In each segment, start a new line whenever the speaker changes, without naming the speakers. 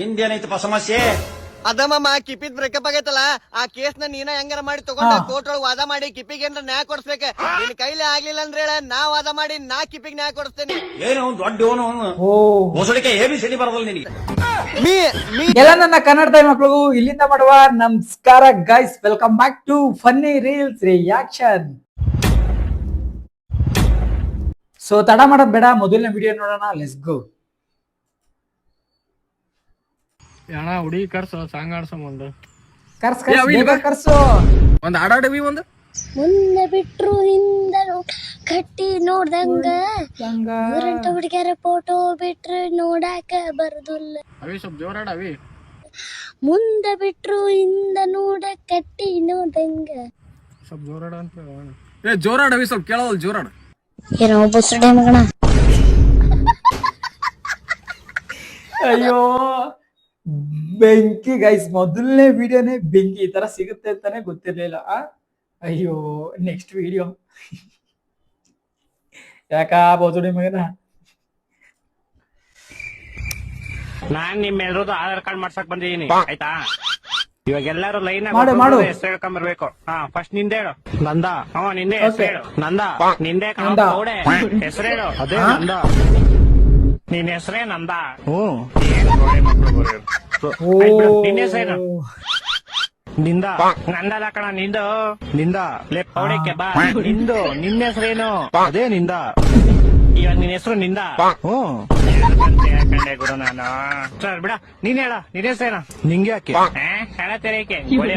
ನಿಂದೇನೈತಪ್ಪ ಸಮಸ್ಯೆ?
ಅದಮ್ಮ ಕಿಪಿದ್ ಬ್ರೇಕಪ್ ಆಗೈತಲ್ಲ ಆ ಕೇಸ್ನ ನೀನ ಹೆಂಗಾರ ಮಾಡಿ ತಗೊಂಡ. ಕೋರ್ಟ್ ಒಳಗ್ ವಾದ ಮಾಡಿ ಕಿಪಿಗೆ ಏನ್ರ ನ್ಯಾಯ ಕೊಡ್ಸ್ಬೇಕ? ನಿನ್ ಕೈಲೇ ಆಗ್ಲಿಲ್ಲ ಅಂದ್ರೆ ಹೇಳ ನಾ ವಾದ ಮಾಡಿ ನಾ ಕಿಪಿಗ್ ನ್ಯಾಯ ಕೊಡಿಸ್ತೇನೆ.
ಏನು ಅವ್ನು ದೊಡ್ಡ ಅವನು? ಎ ಬಿ ಸಿಡಿ ಬರದಲ್ಲ ನಿನಗೆ.
ಮೀ ಮೀ.
ಎಲ್ಲ ನನ್ನ ಕನ್ನಡದ ತಾಯಿ ಮಕ್ಕಳು ಇಲ್ಲಿಂದ ಮಾಡುವ ನಮಸ್ಕಾರ guys welcome back to funny reels reaction so ತಡ ಮಾಡೋದ್ ಬೇಡ ಮೊದಲನೇ ವಿಡಿಯೋ ನೋಡೋಣ ಲೆಸ್ ಗೋ
ಅಣ್ಣ ಹುಡುಗಿ ಕರ್ಸು ಸಾಂಗ್ ಆಡ್ಸೊಂಬಂದು ಒಂದು.
ಕರ್ಸ್ ಕರ್ಸ್ ಬೇಗ ಕರ್ಸು.
ಒಂದ್ ಆಡಾಡವಿ ಒಂದು.
ಮುಂದೆ ಬಿಟ್ರು ಹಿಂದನು ಕಟ್ಟಿ ನೋಡ್ದಂಗ. ಊರಂಟ ಹುಡುಗ್ಯಾರ ಫೋಟೋ ಬಿಟ್ರು ನೋಡಾಕ ಬರುದಿಲ್ಲ.
ಅವಿ ಸ್ವಲ್ಪ ಜೋರಾಡ ಅವಿ.
ಮುಂದೆ ಬಿಟ್ರು ಹಿಂದ ನೋಡ ಕಟ್ಟಿ ನೋಡ್ದಂಗ.
ಸ್ವಲ್ಪ ಜೋರಾಡ ಅಂತ ಏ ಜೋರಾಡ ಅವಿ ಸ್ವಲ್ಪ ಕೇಳೋದಲ್ಲ ಜೋರಾಡ
ಏನೋ ಬುಸಡೆ ಮಗಣ
ಅಯ್ಯೋ. ಬೆಂಕಿ ಗೈಸ್ ಮೊದಲನೇ ವಿಡಿಯೋನೇ ಬೆಂಕಿ ಈ ತರ ಸಿಗುತ್ತೆ ಅಂತಾನೆ ಗೊತ್ತಿರ್ಲಿಲ್ಲ. ಆ? ಅಯ್ಯೋ ನೆಕ್ಸ್ಟ್ ವಿಡಿಯೋ ಯಾಕ ಬೋದು ಮಗನ?
ನಾನ್ ನಿಮ್ಮೆಲ್ರದ್ದು ಆಧಾರ್ ಕಾರ್ಡ್ ಮಾಡ್ಸಕ್ ಬಂದಿದೀನಿ ಆಯ್ತಾ? ಇವಾಗ ಎಲ್ಲಾರು ಲೈನ್
ಮಾಡು, ಮಾಡು.
ಹೆಸರು ಹೇಳ್ಕೊಂಡ್ ಬರ್ಬೇಕು ಹಾ ಫಸ್ಟ್ ನಿಂದೆ ಹೇಳು. ನಂದ. ಹಾ ನಿಂದೆ ಹೆಸರು
Okay.
ಹೇಳು. ನಂದ. ನಿಂದೆ
ನಂದ.
ಹೆಸರು ಹೇಳು. ಅದೇ? ನಂದ. ನಿನ್ ಹೆಸರೇ ನಂದ.
ಓ
ನಿನ್ನ ಹೆಸರೇನು? ನಿಂದ? ನಂದಲ್ಲ ಕಣ ನಿಂದು. ನಿಂದ? ಲೇ ಪೌಡೆಕ್ಕೆ ಬಾ. ನಿಂದು ನಿನ್ನ ಹೆಸರೇನು? ಅದೇ ನಿಂದ. ಇವಾಗ ನಿನ್ ಹೆಸರು ನಿಂದ? ಹೇಳ್ಕೊಂಡೆ ಗುರು ನಾನು? ಸರ್ ಬಿಡ. ನೀನ್ ಹೇಳ ನಿನ್ ಹೆಸರೇನು? ನಿಂಗೆ ಯಾಕೆ? ಹೇಳ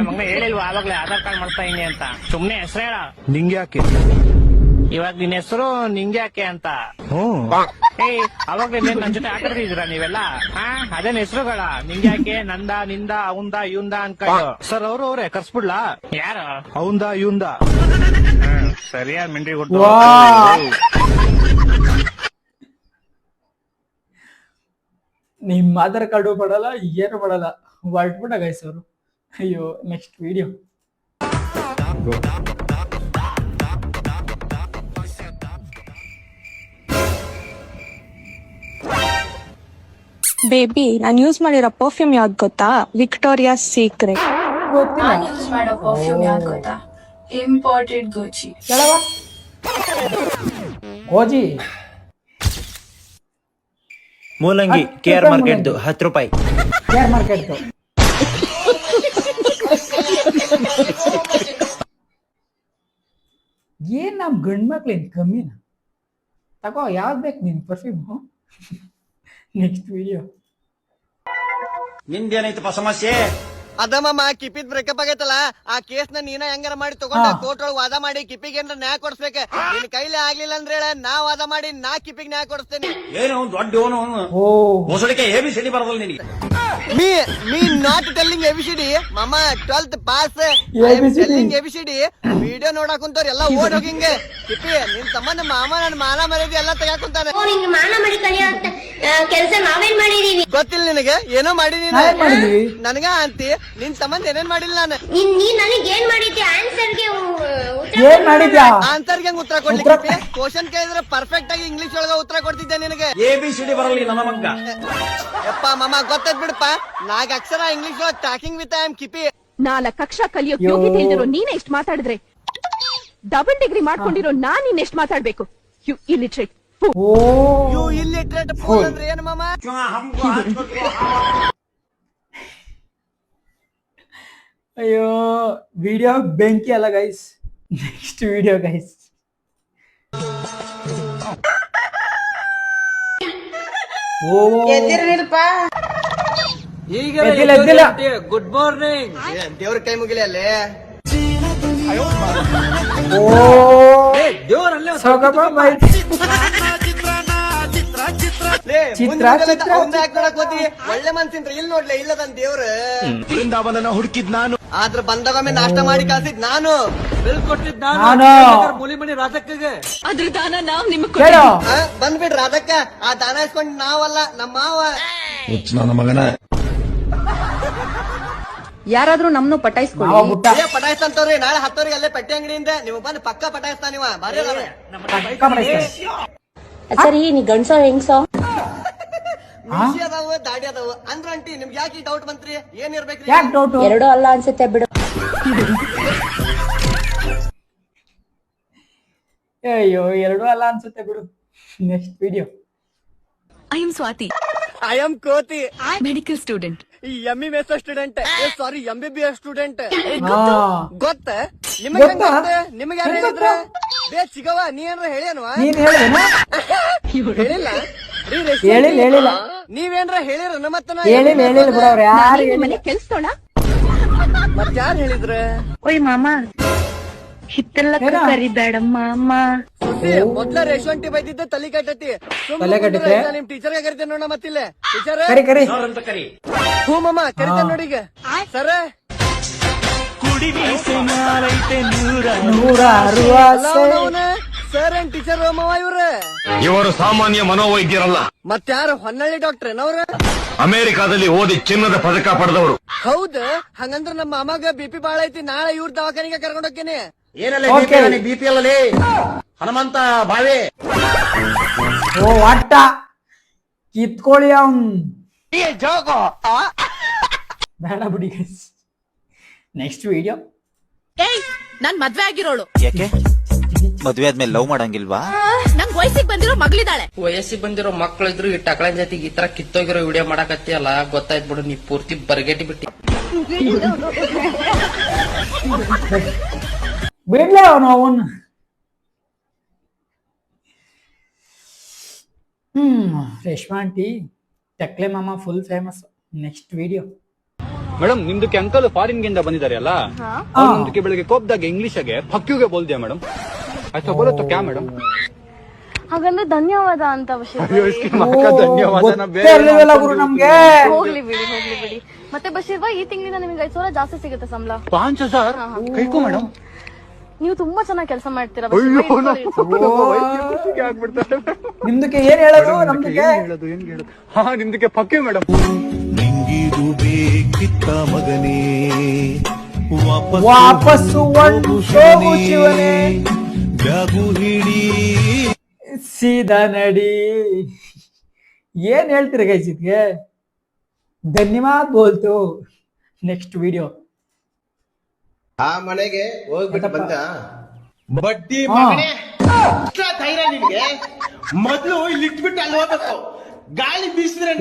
ಮಗನ ಹೇಳಿಲ್ವಾ? ಆವಾಗ್ಲೇ ಆಧಾರ್ ಕಾರ್ಡ್ ಮಾಡ್ತಾ ಇದೀನಿ ಅಂತ. ಸುಮ್ನೆ ಹೆಸರು ಹೇಳ. ನಿಂಗೆ ಯಾಕೆ? ಇವಾಗ ನಿನ್ ಹೆಸರು ನಿಂಗ್ಯಾಕೆ ಅಂತ? ಏಯ್ ಅವಾಗ ನೀನ್ ನನ್ ಜೊತೆ ಇದ್ರ ನೀವೆಲ್ಲ? ಹಾ ಅದೇನ್ ಹೆಸರುಗಳ. ನಿಂಗ್ಯಾಕೆ ನಂದ ನಿಂದ ಅವಂದ ಇವಂದ ಅನ್ಕೊಂಡು. ಸರ್ ಅವ್ರು ಅವ್ರೆ ಕರ್ಸ್ಬಿಡ್ಲಾ? ಯಾರು? ಅವಂದ ಇವಂದ. ಸರಿಯಾ ಮಿಂಡಿ ಕೊಟ್ಟು
ನಿಮ್ ಆಧಾರ್ ಕಾರ್ಡು ಮಾಡಲ್ಲ ಏನು ಮಾಡಲ್ಲ. ಹೊರಟ್ಬಿಟ್ಟ ಗೈಸ್ ಅವರು. ಅಯ್ಯೋ ನೆಕ್ಸ್ಟ್ ವಿಡಿಯೋ
ಬೇಬಿ ನಾನು ಯೂಸ್ ಮಾಡಿರೋ ಪರ್ಫ್ಯೂಮ್ ಯಾವ್ದು ಗೊತ್ತಾ? ವಿಕ್ಟೋರಿಯಾ ಸೀಕ್ರೆಟ್
ಯೂಸ್ ಮಾಡೋ ಪರ್ಫ್ಯೂಮ್ ಯಾವ್ದು ಗೊತ್ತಾ? ಇಂಪೋರ್ಟೆಡ್ ಗುಚಿ
ಕೇಳವ ಗೋಜಿ.
ಮೂಲಂಗಿ
ಕೇರ್
ಕೆ ಆರ್ ಮಾರ್ಕೆಟ್ದು. ಹತ್ತು ರೂಪಾಯಿ.
ಕೇರ್ ಮಾರ್ಕೆಟ್ ಏನ್ ನಮ್ ಗಂಡ್ ಏನ್ ಕಮ್ಮಿನ? ತಗೋ ಯಾವ್ದು ಬೇಕು ನಿನ್ ಪರ್ಫ್ಯೂಮ್ ನೆಕ್ಸ್ಟ್ ವಿಡಿಯೋ
ನಿಂದೇನೈತಪ್ಪ ಸಮಸ್ಯೆ
ಅದಮ್ಮ ಕಿಪಿದ್ ಬ್ರೇಕಪ್ ಆಗೈತಲ್ಲ ಆ ಕೇಸ್ನ ನೀನ ಹೆಂಗಾರ ಮಾಡಿ ತಗೊಂಡ. ಕೋರ್ಟ್ ಒಳಗ್ ವಾದ ಮಾಡಿ ಕಿಪಿಗೆ ಏನ್ರ ನ್ಯಾಯ ಕೊಡಿಸ್ಬೇಕ? ನಿನ್ ಕೈಲಿ ಆಗ್ಲಿಲ್ಲ ಅಂದ್ರೆ ಹೇಳ ನಾ ವಾದ ಮಾಡಿ ನಾ ಕಿಪಿಗ್ ನ್ಯಾಯ ಕೊಡಿಸ್ತೇನೆ.
ಏನು ದೊಡ್ಡ ಮೊಸಳಿಕೆ ಸಿಡಿ ಬರದಲ್ಲ ನಿನಗೆ.
Me me not telling ABCD ಮಮ್ಮ twelfth pass. Telling ABCD video ನೋಡಕ್ ಕುಂತವ್ರ ಎಲ್ಲ ಓಡ್ ಹೋಗಿಂಗೆ. ಕಿಪಿ ನಿನ್ ತಮ್ಮನ ಮಾಮ ನನ್ ಮಾನ ಮರ್ಯಾದೆ ಎಲ್ಲ ತೆಗ್ಯಾಕ್ ಕುಂತಾನೆ.
ನಿಂಗೆ ಮಾನ ಮಾಡಿ ಕಲಿಯೋ ಕೆಲಸ ನಾವೇನ್ ಮಾಡಿದೀವಿ?
ಗೊತ್ತಿಲ್ಲ ನಿನಗೆ ಏನೋ ಮಾಡಿ ನೀನು? ನನಗ ಅಂತಿ ನಿನ್ ಸಂಬಂಧ ಏನೇನ್ ಮಾಡಿಲ್ಲ ನಾನು?
ನೀನ್ ನನಗೆ ಏನ್ ಮಾಡಿದ್ಯ? ಆನ್ಸರ್ಗೆ
ಏನ್ ಮಾಡಿದ್ಯಾ?
ಆನ್ಸರ್ಗೆ ಹೆಂಗ್ ಉತ್ತರ ಕೊಡ್ಲಿಕ್ಕೆ ಕ್ವಶನ್ ಕೇಳಿದ್ರೆ ಪರ್ಫೆಕ್ಟ್ ಆಗಿ ಇಂಗ್ಲಿಷ್ ಒಳಗ ಉತ್ತರ ಕೊಡ್ತಿದ್ದೆ ನಿನಗೆ.
ಎ ಬಿ ಸಿ ಡಿ ಬರಲಿ ನನ್ನ ಮಂಗ.
ಯಪ್ಪ ಮಮ್ಮ ಗೊತ್ತದ್ ಬಿಡಪ್ಪ. ನಾಗ ಅಕ್ಷರ ಇಂಗ್ಲಿಷ್ ಒಳಗ್ ಟಾಕಿಂಗ್ ವಿತ್ ಐ ಆಮ್ ಕಿಪಿ
ನಾಲ್ಕು ಕಕ್ಷ ಕಲಿಯೋಕ್
ಯೋ.
ಯೋಗ್ಯತೆ ಇಲ್ದಿರೋ ನೀನೇ ಎಷ್ಟ್ ಮಾತಾಡಿದ್ರೆ? ಡಬಲ್ ಡಿಗ್ರಿ ಮಾಡ್ಕೊಂಡಿರೋ ನಾನ್ ಇನ್ ಎಷ್ಟ್ ಮಾತಾಡ್ಬೇಕು? ಯು ಇಲಿಟ್ರೇಟ್
ಓ.
ಯು ಇಲ್ಲಿಟ್ರೇಟ್ ಫೋನ್ ಅಂದ್ರೆ ಏನು ಮಾಮ?
ಅಯ್ಯೋ ವಿಡಿಯೋ ಬೆಂಕಿ ಅಲ್ಲ ಗೈಸ್ ನೆಕ್ಸ್ಟ್ ವಿಡಿಯೋ ಗೈಸ್ ಓ. ಮಾರ್ನಿಂಗ್ ಎದ್ದಿಲ್ಲ
ದೇವ್ರ ಕೈ ಮುಗಿಲಿ ಅಲ್ಲೇ.
ಓ. ಮೈ- ಚಿತ್ರ, ಚಿತ್ರ?
ಒಳ್ಳೆ ಮನ್ಸಿಂತ್ರ ಇಲ್ಲಿ ನೋಡ್ಲೆ ಇಲ್ಲದನ್ ದೇವ್ರ.
ಬೃಂದಾವನ ಹುಡುಕಿದ್ ನಾನು.
ಆದ್ರ ಬಂದಾಗೊಮ್ಮೆ ನಾಷ್ಟ ಮಾಡಿ ಕಳ್ಸಿದ್ ನಾನು. ಬಿಲ್ ಕೊಟ್ಟಿದ್
ನಾನು.
ಅದ್ರ ದಾನ ನಾವ್ ನಿಮ್
ಕೇಳು.
ಬಂದ್ಬಿಡ್ರಿ ಅದಕ್ಕ ಆ ದಾನ ಇಸ್ಕೊಂಡ್ ನಾವಲ್ಲ ನಮ್ಮ ಮಾವ.
ನನ್ನ ಮಗನ.
ಯಾರಾದ್ರೂ ನಮ್ನು ಪಟಾಯಿಸ್ಕೊಳ್ಳಿ.
ಏ ಪಟಾಯಿಸ್ತಂತವ್ರಿ ನಾಳೆ ಹತ್ತವ್ರಿಗೆ ಅಲ್ಲೇ ಪಟ್ಟಿ ಅಂಗಡಿಯಿಂದ ನೀವು ಬಂದು ಪಕ್ಕ ಪಟಾಯಿಸ್ತಾನ ಬಾರಿ ಅಲ್ಲ.
ಸರಿ ನೀ ಗಂಡ್ಸ ಹೆಂಗ್ಸೋ?
ಮೀಸಿ ಅದಾವ ದಾಡಿ ಅದಾವ? ಅಂದ್ರ ಅಂಟಿ ನಿಮ್ಗೆ ಯಾಕೆ ಡೌಟ್ ಬಂತ್ರಿ? ಏನ್ ಇರ್ಬೇಕ್ರಿ?
ಯಾಕೆ ಡೌಟು
ಎರಡು ಅಲ್ಲ ಅನ್ಸುತ್ತೆ ಬಿಡು.
ಅಯ್ಯೋ ಎರಡು ಅಲ್ಲ ಅನ್ಸುತ್ತೆ ಬಿಡು. Next video
I am Swathi
I am ಕೋತಿ
medical student
E M E S student sorry M B B S student
ಹಾ
ಗೊತ್ತ. ನಿಮಗೆ
ಗೊತ್ತಾ?
ನಿಮಗೆ ಯಾರು
ಹೆಂಗ್
ಹೇಳಿದ್ರ? ಬೇ ಚಿಗವ ನೀ ಏನ್ರ ಹೇಳ್ಯಾನವ
ನೀನ್
ಹೇಳಿಲ್ಲ? ರೀ ರೇಷ್ಮೆ
ಹೇಳಿಲ್ಲ ಹೇಳಿಲ್ಲ.
ನೀವೇನ್ರ ಹೇಳಿರ ಮತ್ತ
ಹೇಳಿಲ್ಲ ಹೇಳಿಲ್ಲ ಬಿಡು ಅವ್ರು ಯಾರು
ಮನೆ ಕೆಲ್ಸದೋಳ
ಮತ್ ಯಾರು ಹೇಳಿದ್ರ?
ಓಯ್ ಮಾಮ.
ಮೊದ್ಲ ರೇಷ್ವಂಟಿ ಬೈದಿದ್ದ ತಲಿ ಕಟ್ಟತಿ.
ತಲೆ ಕಟ್ಟೈತೆ?
ನಿಮ್ ಟೀಚರ್ ಕರಿತೇನೆ ನೋಡ ಮತ್ತಿಲ್ಲ ಟೀಚರ್
ಕರಿ ಕರಿ.
ಹ್ಞೂ ಮಮ್ಮ ಕರಿತೇನೆ ನೋಡಿ ಈಗ. ಸರ?
ನೂರ ನೂರ
ಸರ್ ಅಂಡ್ ಟೀಚರ್ ಮಾವ ಇವ್ರ.
ಇವರು ಸಾಮಾನ್ಯ ಮನೋವೈದ್ಯರಲ್ಲ.
ಮತ್ತಾರು ಹೊನ್ನಳ್ಳಿ ಡಾಕ್ಟರ್ ಏನವ್ರ
ಅಮೆರಿಕಾದಲ್ಲಿ ಓದಿ ಚಿನ್ನದ ಪದಕ ಪಡೆದವರು.
ಹೌದ ಹಂಗಂದ್ರ ನಮ್ಮ ಅಮ್ಮಗ ಬಿ ಪಿ ಬಾಳ ಐತಿ ನಾಳೆ ಇವ್ರ ದವಾಖಾನಿಗೆ ಕರ್ಕೊಂಡು ಹೋಗ್ತೀನಿ
ಏನಲ್ಲ ಬಿ ಪಿ ಅಲ್ಲೇ ಹನುಮಂತ ಬಾವಿ.
ಓ ಅಟ್ಟ. ಕಿತ್ಕೊಳ್ಳಿ ಅವನ್. ಬೇಡ ಬಿಡಿ ನೆಕ್ಸ್ಟ್ ವಿಡಿಯೋ
ಏಯ್ ನಾನ್ ಮದ್ವೆ ಆಗಿರೋಳು.
ಯಾಕೆ? ಮದ್ವೆ ಆದ್ಮೇಲೆ ಲವ್ ಮಾಡಂಗಿಲ್ವಾ?
ನಂಗ್ ವಯಸ್ಸಿಗೆ ಬಂದಿರೋ ಮಗಳಿದ್ದಾಳೆ.
ವಯಸ್ಸಿಗೆ ಬಂದಿರೋ ಮಕ್ಳಿದ್ರು ಈ ಟಕಳ ಜೊತೆಗೆ ಈ ತರ ಕಿತ್ತೋಗಿರೋ ವಿಡಿಯೋ ಮಾಡಕತ್ತಿ ಅಲ್ಲ ಗೊತ್ತಾಯ್ತು ಬಿಡು ನೀ ಪೂರ್ತಿ ಬರ್ಗೆಟಿ ಬಿಟ್ಟಿ.
ಬಿಡ್ಲೇ ಅವನು ಅವನ್? ಹ್ಮ್ ರೇಷ್ಮಾ ಆಂಟಿ ಟಕ್ಲೆ ಮಾಮ full famous next video
madam ನಿಮ್ದಕ್ಕೆ uncle foreign ಗಿಂದ ಬಂದಿದ್ದಾರೆ ಅಲ್ಲ? ಅವ್ರು ನಮ್ದಕ್ಕೆ ಇಂಗ್ಲಿಷ್ ಕೋಪ್ದಾಗ ಆಗಿ ಫಕ್ಯುಗೆ ಬೋಲ್ದ್ಯಾ ಮೇಡಮ್ ಆಯ್ತಾ ಬೋಲೋ ತೋ ಕ್ಯಾ ಮೇಡಮ್
ಹಾಗಂದ್ರೆ ಧನ್ಯವಾದ ಅಂತ ವಿಷಯ
ಧನ್ಯವಾದನ
ಗೊತ್ತೇ ಇರ್ಲಿಲ್ಲ ಗುರು ನಮ್ಗೆ?
ಹೋಗ್ಲಿ ಬಿಡಿ ಹೋಗ್ಲಿ ಬಿಡಿ. ಮತ್ತೆ ಬಶೀರ್ ಭಾಯ್ ಈ ತಿಂಗಳಿಂದ ನಿಮ್ಗೆ ಐದು ಸಾವಿರ ಜಾಸ್ತಿ ಸಿಗುತ್ತೆ ಸಂಬಳ.
ಪಾಂಚ್ ಹಜಾರ್ ಕೈಕೋ ಮೇಡಮ್
ನೀವು ತುಂಬಾ ಚೆನ್ನಾಗಿ ಕೆಲಸ ಮಾಡ್ತೀರಾ ಬಶೀರ್ ಭಾಯ್, ಇಟ್ಕೊಳ್ಳಿ.
ನಿಮ್ದಕ್ಕೆ ಏನ್ ಹೇಳೋದು ನಮ್ದಕ್ಕೆ
ಹೇಳೋದು ಏನ್ ಹೇಳೋದು? ಹಾ ನಿಮ್ದಕ್ಕೆ ಫಕ್ಯು ಮೇಡಮ್
ನಿಂಗಿದು ಬೇಕಿತ್ತ ಮಗನೇ
ವಾಪಸ್ಸು ಒಂದು ಹೋಗು ಶಿವನೇ.
ಬ್ಯಾಗು ಹಿಡಿ.
ಸೀದಾ ನಡಿ. ಏನ್ ಹೇಳ್ತೀರ ಗೈಸ್ ಇದ್ಗೆ ಧನ್ಯವಾದ ಬೋಲ್ತು. ನೆಕ್ಸ್ಟ್ ವಿಡಿಯೋ
ಆ ಮನೆಗೆ ಹೋಗ್ಬಿಟ್ಟು ಬಂದ. ಬಡ್ಡಿ. ಮಗನೇ. ಧೈರ್ಯ ನಿನ್ಗೆ ಮೊದ್ಲು ಇಲ್ಲಿ ಇಟ್ಬಿಟ್ಟು ಅಲ್ಲಿ ಹೋಗ್ಬೇಕು. ಗಾಳಿ ಬೀಸಿದ್ರೆ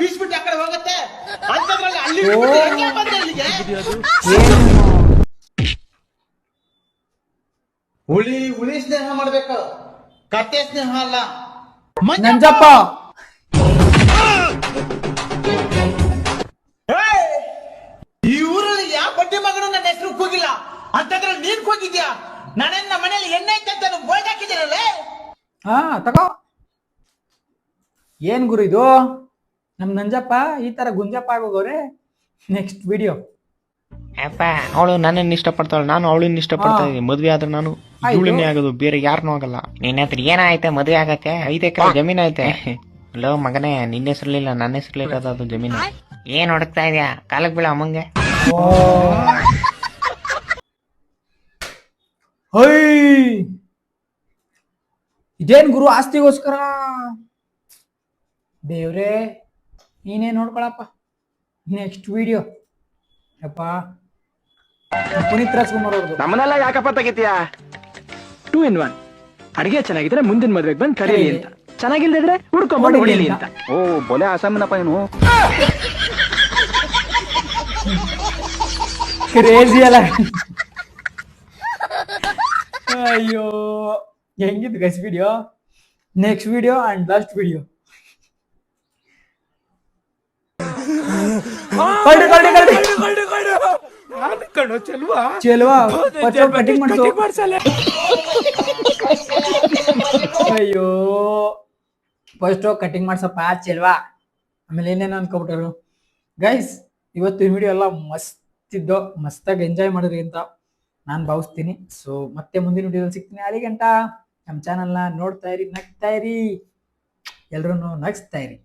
ಬೀಸ್ಬಿಟ್ಟು ಆ ಕಡೆ ಹೋಗುತ್ತೆ. ಅಂತದ್ರಲ್ಲಿ ಅಲ್ಲಿ ಇಟ್ಬಿಟ್ಟು ಹೆಂಗೆ ಬಂದೆ ಇಲ್ಲಿಗೆ? ಹುಳಿ ಹುಳಿ ಸ್ನೇಹ ಮಾಡ್ಬೇಕು. ಕತ್ತೆ ಸ್ನೇಹ ಅಲ್ಲ.
ನಂಜಪ್ಪ.
ಈ ಊರಲ್ಲಿ ಯಾವ ಬಟ್ಟೆ ಮಗನು ನನ್ನ ಹೆಸರು ಕೂಗಿಲ್ಲ. ಅಂತಂದ್ರೆ ನೀನ್ ಕೂಗಿದ್ಯಾ? ನಾನೇನ್ ನಮ್ಮ ಮನೇಲಿ ಎಣ್ಣೆ ಐತೆ ಅಂತ ಬೋಯ್ಡ್ ಹಾಕಿದ್ದೀರಲ್ಲೇ?
ಹಾ ತಗೋ. ಏನ್ ಗುರು ಇದು? ನಮ್ ನಂಜಪ್ಪ ಈ ತರ ಗುಂಜಪ್ಪ ಆಗೋಗೋರೆ ನೆಕ್ಸ್ಟ್ ವಿಡಿಯೋ
ಅಪ್ಪ ಅವಳು ನನ್ನನ್ನು ಇಷ್ಟಪಡ್ತಾಳೆ ನಾನು ಅವಳನ್ನ ಇಷ್ಟಪಡ್ತಾ. ಇದ್ದೀನಿ. ಮದ್ವೆ ಆದ್ರೆ ನಾನು. ಇವಳನ್ನೇ ಆಗೋದು ಬೇರೆ ಯಾರನ್ನೂ ಆಗಲ್ಲ. ನಿನ್ನ ಹತ್ರ ಏನಾಯ್ತೆ ಮದ್ವೆ ಆಗಕ್ಕೆ? ಐದು ಎಕರೆ ಜಮೀನ್ ಐತೆ. ಲೋ ಮಗನೇ ನಿನ್ನ ಹೆಸರ್ಲಿಲ್ಲ ನನ್ನ ಹೆಸರ್ಲಿರೋದು ಅದು ಜಮೀನು. ಏನ್ ಹೊಡಕ್ತಾ ಇದೆಯಾ? ಕಾಲಕ್ ಬೀಳ ಅಮ್ಮಂಗೆ.
ಹೈ. ಇದೇನ್ ಗುರು ಆಸ್ತಿಗೋಸ್ಕರ? ದೇವ್ರೇ ನೀನೇ ನೋಡ್ಕೊಳಪ್ಪ. ನೆಕ್ಸ್ಟ್ ವಿಡಿಯೋ ಯಪ್ಪ. ಪುನೀತ್ ರಾಜ್ಕುಮಾರ್ ಅವ್ರದ್ದು.
ನಮ್ಮನೆಲ್ಲ ಯಾಕಪ್ಪ ತೆಗಿತೀಯಾ? ಟೂ ಇನ್ ಒನ್ ಅಡಿಗೆ ಚೆನ್ನಾಗಿದ್ರೆ ಮುಂದಿನ ಮದ್ವೆಗೆ ಬಂದು ಕರೀಲಿ ಅಂತ. ಚೆನ್ನಾಗಿಲ್ದಿದ್ರೆ ಹುಡ್ಕೊಂಬಂದು ಹೊಡಿಲಿ ಅಂತ. ಓ ಬೊಲೆ ಆಸಾಮಿನಪ್ಪ ಏನು
ಕ್ರೇಜಿ ಅಲ್ಲ. ಅಯ್ಯೋ ಹೆಂಗಿತ್ತು guys video next video and last video ಕಳ್ಳಿ ಕಳ್ಳಿ ಕಳ್ಳಿ ಚೆಲ್ವಾ? ಕಟಿಂಗ್ ಮಾಡ್ಸು. ಅಯ್ಯೋ ಫಸ್ಟ್ ಕಟಿಂಗ್ ಮಾಡ್ಸಪ್ಪ ಚೆಲ್ವಾ? ಆಮೇಲೆ ಏನೇನು ಅನ್ಕೊಬಿಟ್ಟರು ಗೈಸ್ ಇವತ್ತಿನ ವಿಡಿಯೋ ಎಲ್ಲ ಮಸ್ತ್ ಇದ್ದೋ ಮಸ್ತಾಗಿ ಎಂಜಾಯ್ ಮಾಡಿದ್ರಿ ಅಂತ ನಾನು ಭಾವಿಸ್ತೀನಿ. ಸೊ ಮತ್ತೆ ಮುಂದಿನ ವಿಡಿಯೋದಲ್ಲಿ ಸಿಗ್ತೀನಿ. ಅಲ್ಲಿ ಗಂಟ ನಮ್ಮ ಚಾನಲ್ನ ನೋಡ್ತಾ ಇರಿ ನಗ್ತಾ ಇರಿ. ಎಲ್ರೂ ನಗಿಸ್ತಾ ಇರಿ.